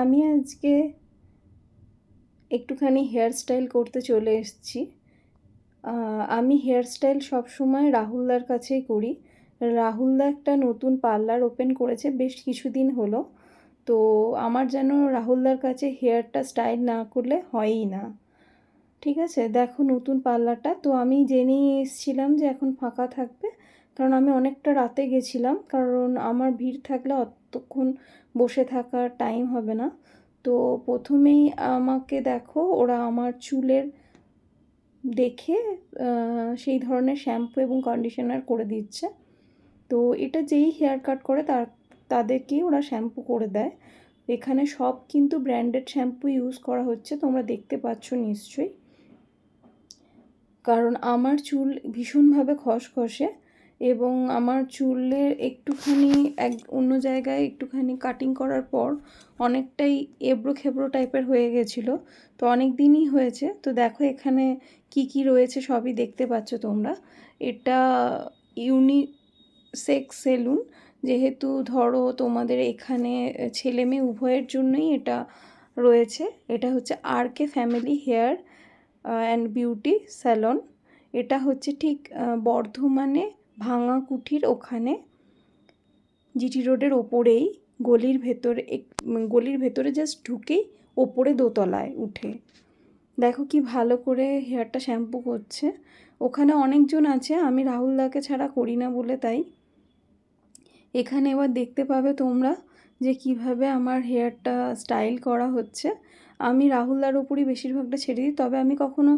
আমি আজকে একটুখানি হেয়ার স্টাইল করতে চলে এসেছি। আমি হেয়ার স্টাইল সবসময় রাহুলদার কাছেই করি। রাহুলদা একটা নতুন পার্লার ওপেন করেছে, বেশ কিছুদিন হলো। তো আমার যেন রাহুলদার কাছে হেয়ারটা স্টাইল না করলে হয়ই না। ঠিক আছে? দেখো নতুন পার্লারটা তো আমি জেনেই এসেছিলাম যে এখন ফাঁকা থাকবে। কারণ আমি অনেকটা রাতে গেছিলাম, কারণ আমার ভিড় থাকলে অতক্ষণ বসে থাকার টাইম হবে না। তো প্রথমেই আমাকে দেখো, ওরা আমার চুলের দেখে সেই ধরনের শ্যাম্পু এবং কন্ডিশনার করে দিচ্ছে। তো এটা যেই হেয়ার কাট করে, তার, তাদেরকেই ওরা শ্যাম্পু করে দেয়। এখানে সব কিন্তু ব্র্যান্ডেড শ্যাম্পু ইউজ করা হচ্ছে, তোমরা দেখতে পাচ্ছ নিশ্চয়ই। কারণ আমার চুল ভীষণভাবে খসখসে। এবং আমার চুলের একটুখানি এক অন্য জায়গায় একটুখানি কাটিং করার পর অনেকটাই এবড়ো খেবড়ো টাইপের হয়ে গেছিল। তো অনেক দিনই হয়েছে। তো দেখো এখানে কি কি রয়েছে সবই দেখতে পাচ্ছ তোমরা। এটা ইউনিসেক্স সেলুন যেহেতু ধরো তোমাদের এখানে ছেলে মেয়ে উভয়ের জন্যই এটা রয়েছে। এটা হচ্ছে R K family hair and beauty salon এটা হচ্ছে ঠিক বর্ধমানে ভাঙা কুঠির ওখানে জিটি রোডের ওপরেই গলির ভেতরে এক, গলির ভেতরে জাস্ট ঢুকেই ওপরে দোতলায় উঠে। দেখো কি ভালো করে হেয়ারটা শ্যাম্পু করছে। ওখানে অনেকজন আছে, আমি রাহুল দাকে ছাড়া করি না বলে তাই। এখানে এবার দেখতে পাবে তোমরা যে কীভাবে আমার হেয়ারটা স্টাইল করা হচ্ছে, আমি রাহুলদার ওপরই বেশিরভাগটা ছেড়ে দিই। তবে আমি কখনো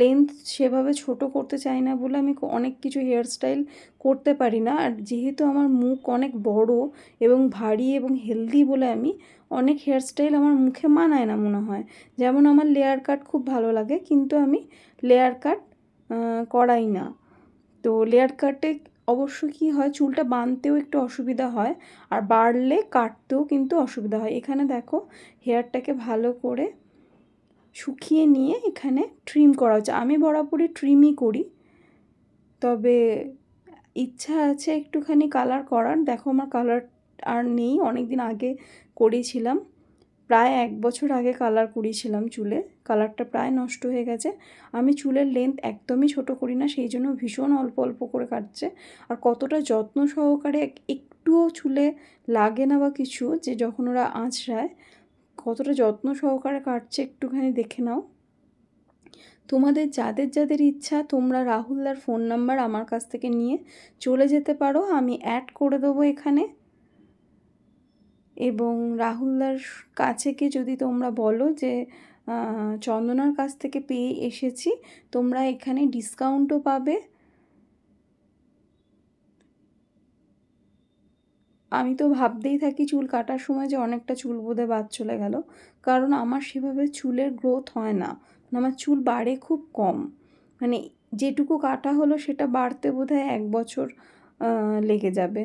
লেন্থ সেভাবে ছোট করতে চাই না বলে আমি অনেক কিছু হেয়ার স্টাইল করতে পারি না। আর যেহেতু আমার মুখ অনেক বড় এবং ভারী এবং হেলদি বলে আমি অনেক হেয়ার স্টাইল আমার মুখে মানায় না মনে হয়। যেমন আমার লেয়ার কাট খুব ভালো লাগে, কিন্তু আমি লেয়ার কাট করাই না। তো লেয়ার কাটে অবশ্য কী হয়, চুলটা বাঁধতেও একটু অসুবিধা হয় আর বাড়লে কাটতেও কিন্তু অসুবিধা হয়। এখানে দেখো হেয়ারটাকে ভালো করে শুকিয়ে নিয়ে এখানে ট্রিম করা হচ্ছে। আমি বরাবরই ট্রিমই করি, তবে ইচ্ছা আছে একটুখানি কালার করার। দেখো, আমার কালার আর নেই অনেক দিন আগে করেছিলাম। প্রায় এক বছর আগে কালার করিয়েছিলাম চুলে। কালারটা প্রায় নষ্ট হয়ে গেছে। আমি চুলের লেন্থ একদমই ছোট করি না, সেই জন্য ভীষণ অল্প অল্প করে কাটছে। আর কতটা যত্ন সহকারে একটুও চুলে লাগে না বা কিছু, যে যখন ওরা আঁচড়ায়, কতটা যত্ন সহকারে কাটছে একটুখানি দেখে নাও। তোমাদের যাদের যাদের ইচ্ছা, তোমরা রাহুলদার ফোন নাম্বার আমার কাছ থেকে নিয়ে চলে যেতে পারো। আমি অ্যাড করে দেবো এখানে। এবং রাহুলদার কাছে কি যদি তোমরা বলো যে চন্দনার কাছ থেকে পেয়ে এসেছি, তোমরা এখানে ডিসকাউন্টও পাবে। আমি তো ভাবতেই থাকি চুল কাটার সময় যে অনেকটা চুল বোধে বাদ চলে গেল। কারণ আমার সেভাবে চুলের গ্রোথ হয় না। আমার চুল বাড়ে খুব কম। মানে যেটুকু কাটা হলো সেটা বাড়তে বোধ এক বছর লেগে যাবে।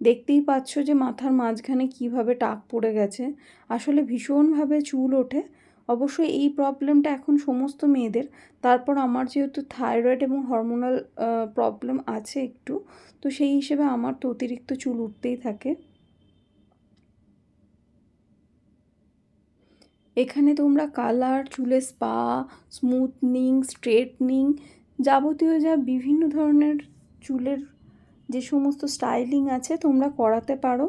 দেখতেই পাচ্ছ যে মাথার মাঝখানে কীভাবে টাক পড়ে গেছে। আসলে ভীষণভাবে চুল ওঠে। অবশ্যই এই প্রবলেমটা এখন সমস্ত মেয়েদের। তারপর আমার যেহেতু থাইরয়েড এবং হরমোনাল প্রবলেম আছে একটু, তো সেই হিসেবে আমার তো অতিরিক্ত চুল উঠতেই থাকে। এখানে তোমরা কালার, চুলের স্পা, স্মুথনিং, স্ট্রেটনিং যাবতীয় যা বিভিন্ন ধরনের চুলের যে সমস্ত স্টাইলিং আছে তোমরা করাতে পারো।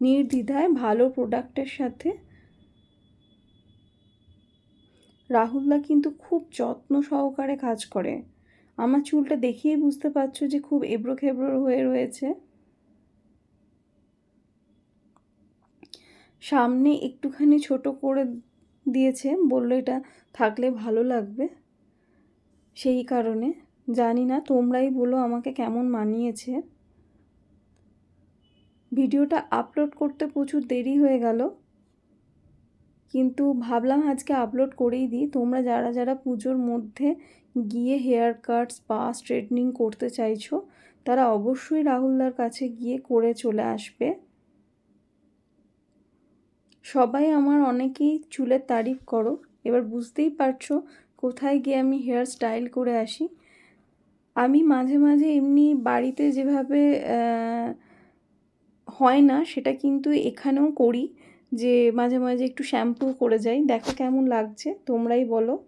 নির্দ্বিধায় ভালো প্রোডাক্টের সাথে। রাহুলদা কিন্তু খুব যত্ন সহকারে কাজ করে। আমার চুলটা দেখিয়ে বুঝতে পারছ যে খুব এবড়ো খেবড়ো হয়ে রয়েছে। সামনে একটুখানি ছোট করে দিয়েছে, বলল এটা থাকলে ভালো লাগবে। সেই কারণে, জানি না, তোমরাই বলো আমাকে কেমন মানিয়েছে। ভিডিওটা আপলোড করতে প্রচুর দেরি হয়ে গেল। কিন্তু ভাবলাম আজকে আপলোড করেই দিই। তোমরা যারা যারা পুজোর মধ্যে গিয়ে হেয়ার কাট স্পা স্ট্রেটনিং করতে চাইছো, তারা অবশ্যই রাহুলদার কাছে গিয়ে করে চলে আসবে। সবাই আমার অনেকেই চুলের তারিফ করো। এবার বুঝতেই পারছ কোথায় গিয়ে আমি হেয়ার স্টাইল করে আসি। আমি মাঝে মাঝে এমনি বাড়িতে যেভাবে হয় না, সেটা কিন্তু এখানেও করি। যে মাঝে মাঝে একটু শ্যাম্পু করে যাই। দেখো কেমন লাগছে, তোমরাই বলো।